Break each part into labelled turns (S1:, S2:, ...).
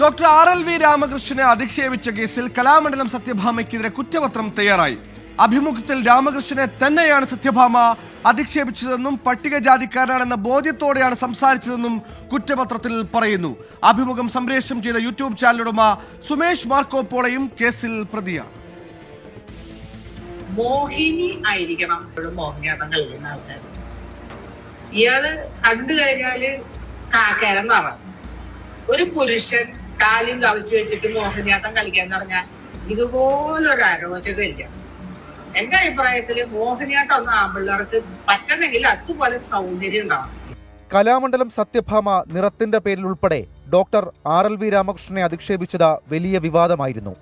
S1: Doctor R L V രാമകൃഷ്ണനെ അധിക്ഷേപിച്ച കേസിൽ കലാമണ്ഡലം സത്യഭാമയ്ക്കെതിരെ കുറ്റപത്രം തയ്യാറായി. അഭിമുഖത്തിൽ രാമകൃഷ്ണനെ തന്നെയാണ് സത്യഭാമ അധിക്ഷേപിച്ചതെന്നും പട്ടികജാതിക്കാരനാണെന്ന ബോധ്യത്തോടെയാണ് സംസാരിച്ചതെന്നും കുറ്റപത്രത്തിൽ പറയുന്നു. അഭിമുഖം സംപ്രേഷണം ചെയ്ത യൂട്യൂബ് ചാനലുടമ സുമേഷ് മാർക്കോപ്പോളയും കേസിൽ പ്രതിയാണ്.
S2: മോഹിനി ആയിരിക്കണം മോഹിനിയാട്ടം കളിക്കുന്ന ആൾക്കാർ ഇയാൾ കണ്ടു കഴിഞ്ഞാൽ ഒരു പുരുഷൻ കാലും കവിച്ചു വെച്ചിട്ട് മോഹിനിയാട്ടം കളിക്കാന്ന് പറഞ്ഞാൽ ഇതുപോലൊരു അരോചകമില്ല എന്റെ അഭിപ്രായത്തിൽ മോഹിനിയാട്ടം ഒന്നും ആമ്പിള്ളേർക്ക് പറ്റണമെങ്കിൽ അതുപോലെ സൗന്ദര്യം ഉണ്ടാവും
S3: കലാമണ്ഡലം സത്യഭാമ നിറത്തിന്റെ പേരിൽ ഉൾപ്പെടെ ഡോക്ടർ ആർ എൽ വി രാമകൃഷ്ണനെ അധിക്ഷേപിച്ചത് വലിയ വിവാദമായിരുന്നു.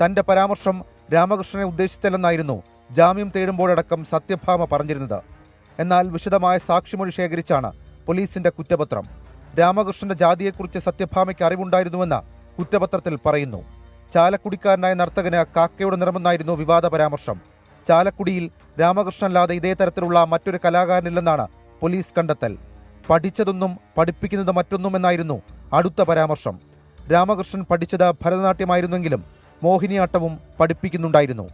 S3: തന്റെ പരാമർശം രാമകൃഷ്ണനെ ഉദ്ദേശിച്ചല്ലെന്നായിരുന്നു ജാമ്യം തേടുമ്പോഴടക്കം സത്യഭാമ പറഞ്ഞിരുന്നത്. എന്നാൽ വിശദമായ സാക്ഷിമൊഴി ശേഖരിച്ചാണ് പോലീസിന്റെ കുറ്റപത്രം. രാമകൃഷ്ണന്റെ ജാതിയെക്കുറിച്ച് സത്യഭാമയ്ക്ക് അറിവുണ്ടായിരുന്നുവെന്ന് കുറ്റപത്രത്തിൽ പറയുന്നു. ചാലക്കുടിക്കാരനായ നർത്തകന് കാക്കയുടെ നിറമെന്നായിരുന്നു വിവാദ പരാമർശം. ചാലക്കുടിയിൽ രാമകൃഷ്ണനല്ലാതെ ഇതേ തരത്തിലുള്ള മറ്റൊരു കലാകാരനില്ലെന്നാണ് പോലീസ് കണ്ടെത്തൽ. പഠിച്ചതൊന്നും പഠിപ്പിക്കുന്നത് മറ്റൊന്നും എന്നായിരുന്നു അടുത്ത പരാമർശം. രാമകൃഷ്ണൻ പഠിച്ചത് ഭരതനാട്യമായിരുന്നെങ്കിലും മോഹിനിയാട്ടവും പഠിപ്പിക്കുന്നുണ്ടായിരുന്നു.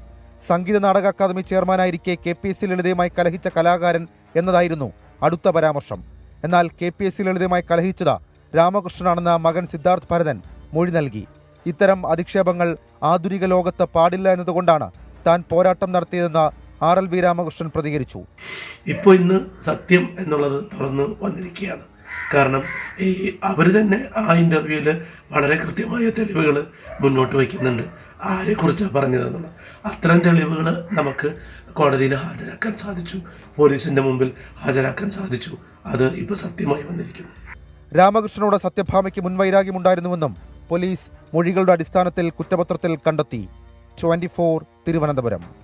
S3: സംഗീത നാടക അക്കാദമി ചെയർമാനായിരിക്കെ കെ പി സി ലളിതയുമായി കലഹിച്ച കലാകാരൻ എന്നതായിരുന്നു അടുത്ത പരാമർശം. എന്നാൽ കെ പി എസ് സി ലളിതമായി കലഹിച്ചത് രാമകൃഷ്ണനാണെന്ന മകൻ സിദ്ധാർത്ഥ് ഭരതൻ മൊഴി നൽകി. ഇത്തരം അധിക്ഷേപങ്ങൾ ആധുനിക ലോകത്ത് പാടില്ല എന്നതുകൊണ്ടാണ് താൻ പോരാട്ടം നടത്തിയതെന്ന് ആർ എൽ വി രാമകൃഷ്ണൻ പ്രതികരിച്ചു.
S4: ഇപ്പോൾ ഇന്ന് സത്യം എന്നുള്ളത് തുറന്നു വന്നിരിക്കുകയാണ്. കാരണം ഈ അവർ തന്നെ ആ ഇന്റർവ്യൂവിൽ വളരെ കൃത്യമായ തെളിവുകൾ മുന്നോട്ട് വയ്ക്കുന്നുണ്ട്. ആരെക്കുറിച്ചാണ് പറഞ്ഞതെന്നാണ് അത്തരം തെളിവുകൾ നമുക്ക് കോടതിയിൽ ഹാജരാക്കാൻ സാധിച്ചു. പോലീസിന്റെ മുമ്പിൽ ഹാജരാക്കാൻ സാധിച്ചു. അത് ഇപ്പോൾ സത്യമായി വന്നിരിക്കുന്നു.
S3: രാമകൃഷ്ണനോട് സത്യഭാമയ്ക്ക് മുൻവൈരാഗ്യമുണ്ടായിരുന്നുവെന്നും പോലീസ് മൊഴികളുടെ അടിസ്ഥാനത്തിൽ കുറ്റപത്രത്തിൽ കണ്ടെത്തി. ട്വന്റി തിരുവനന്തപുരം.